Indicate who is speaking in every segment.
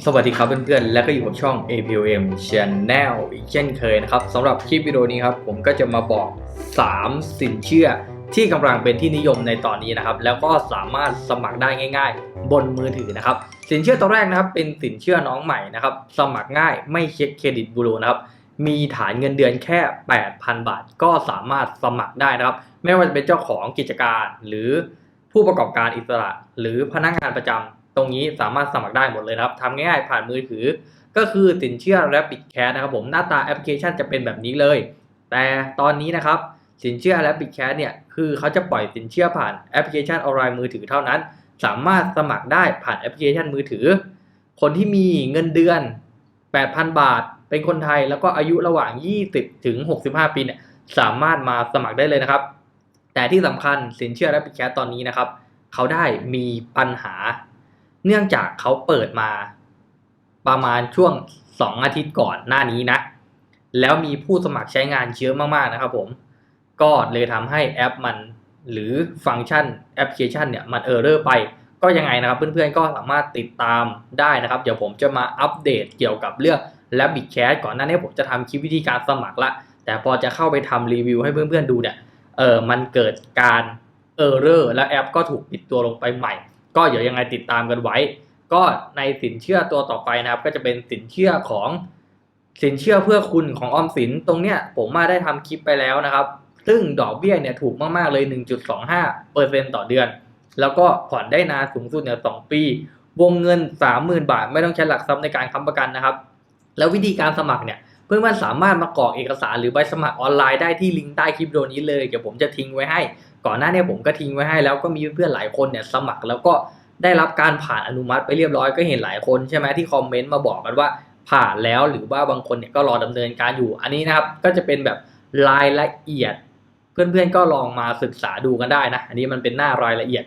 Speaker 1: สวัสดีครับเพื่อนๆ และก็อยู่กับช่อง APM Channel อีกเช่นเคยนะครับสำหรับคลิปวิดีโอนี้ครับ ผมก็จะมาบอก 3 สินเชื่อที่กำลังเป็นที่นิยมในตอนนี้นะครับ แล้วก็สามารถสมัครได้ง่าย ๆ บนมือถือนะครับ สินเชื่อตัวแรกนะครับ เป็นสินเชื่อน้องใหม่นะครับ สมัครง่ายไม่เช็คเครดิตบูโรนะครับ มีฐานเงินเดือนแค่ 8,000 บาท ก็สามารถสมัครได้นะครับ ไม่ว่าจะเป็นเจ้าของกิจการ หรือผู้ประกอบการอิสระ หรือพนักงานประจำ ตรงนี้สามารถสมัครได้หมดเลยนะครับทำง่ายๆผ่านมือถือ ก็คือสินเชื่อ Rapid Cash นะครับผมหน้าตาแอปพลิเคชันจะเป็นแบบนี้เลย แต่ตอนนี้นะครับสินเชื่อ Rapid Cash เนี่ยคือเขาจะปล่อยสินเชื่อผ่านแอปพลิเคชันออนไลน์มือถือเท่านั้น สามารถสมัครได้ผ่านแอปพลิเคชันมือถือ คนที่มีเงินเดือน 8,000 บาท เป็นคนไทยแล้วก็อายุระหว่าง 20 ถึง 65 ปีเนี่ยสามารถมาสมัครได้เลยนะครับ แต่ที่สำคัญสินเชื่อ Rapid Cash ตอนนี้นะครับเขาได้มีปัญหา เนื่องจากเขาเปิดมาประมาณช่วง 2 อาทิตย์ก่อนหน้านี้นะ แล้วมีผู้สมัครใช้งานเยอะมากๆนะครับผม ก็เลยทำให้แอปมันหรือฟังก์ชันแอปพลิเคชันเนี่ยมันเออร์เรอร์ไป ก็ยังไงนะครับ เพื่อนๆก็สามารถติดตามได้นะครับ เดี๋ยวผมจะมาอัปเดตเกี่ยวกับเรื่อง Rabbit Cash ก่อนหน้านี้ผมจะทำคลิปวิธีการสมัครละ แต่พอจะเข้าไปทำรีวิวให้เพื่อนๆดูเนี่ยเออมันเกิดการเออร์เรอร์แล้วแอปก็ถูกปิดตัวลงไปใหม่ ก็เดี๋ยวยังไงติดตามกันไว้ ก็ในสินเชื่อตัวต่อไปนะครับ ก็จะเป็นสินเชื่อของสินเชื่อเพื่อคุณของออมสินตรงเนี้ยผมมาได้ทำคลิปไปแล้วนะครับ ซึ่งดอกเบี้ยเนี่ยถูกมากๆเลย 1.25เปอร์เซ็นต่อเดือน แล้วก็ผ่อนได้นานสูงสุดเนี่ยสองปี วงเงิน 30,000 บาท ไม่ต้องใช้หลักทรัพย์ในการค้ำประกันนะครับ แล้ววิธีการสมัครเนี่ยเพื่อนๆสามารถมากรอกเอกสารหรือใบสมัครออนไลน์ได้ที่ลิงก์ใต้คลิปวิดีโอนี้เลยเดี๋ยวผมจะทิ้งไว้ให้ ก่อนหน้าเนี้ผมก็ทิ้งไว้ให้แล้วก็มีเพื่อนๆหลายคนเนี่ยสมัครแล้วก็ได้รับการผ่านอนุมัติไปเรียบร้อยก็เห็นหลายคนใช่ไหมที่คอมเมนต์มาบอกกันว่าผ่านแล้วหรือว่าบางคนเนี่ยก็รอดำเนินการอยู่ อันนี้นะครับก็จะเป็นแบบรายละเอียด เพื่อนๆก็ลองมาศึกษาดูกันได้นะ อันนี้มันเป็นหน้ารายละเอียด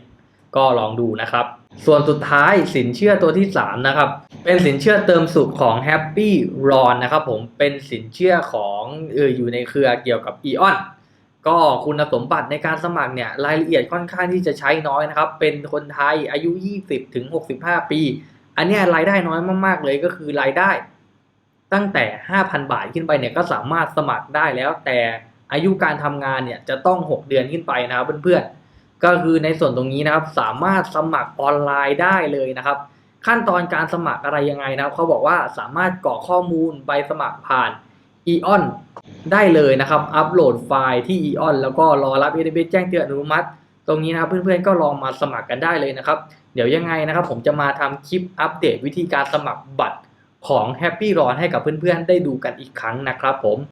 Speaker 1: ก็ลองดูนะครับ ส่วนสุดท้ายสินเชื่อตัวที่สามนะครับ เป็นสินเชื่อเติมสุขของ Happy r o n นะครับผมเป็นสินเชื่อของเอออยู่ในเครือเกี่ยวกับ e o n ก็คุณสมบัติในการสมัครเนี่ยรายละเอียดค่อนข้างที่จะใช้น้อยนะครับ เป็นคนไทยอายุ 20ถึง65 ปี อันนี้รายได้น้อยมากๆเลยก็คือรายได้ ตั้งแต่ 5,000 บาทขึ้นไปเนี่ยก็สามารถสมัครได้แล้ว แต่อายุการทำงานเนี่ยจะต้อง 6 เดือนขึ้นไปนะครับเพื่อนๆก็คือในส่วนตรงนี้นะครับสามารถสมัครออนไลน์ได้เลยนะครับ ขั้นตอนการสมัครอะไรยังไงนะครับเขาบอกว่าสามารถกรอกข้อมูลใบสมัครผ่าน e o n ได้เลยนะครับ อัปโหลดไฟล์ที่ e o n แล้วก็รอรับ AWS แจ้งเตือนอนุมัติ ตรงนี้นะครับเพื่อนๆก็ลองมาสมัครกันได้เลยนะครับ เดี๋ยวยังไงนะครับ ผมจะมาทำคลิปอัปเดตวิธีการสมัครบัตรของ Happy ร้อนให้กับเพื่อนๆ ได้ดูกันอีกครั้งนะครับผม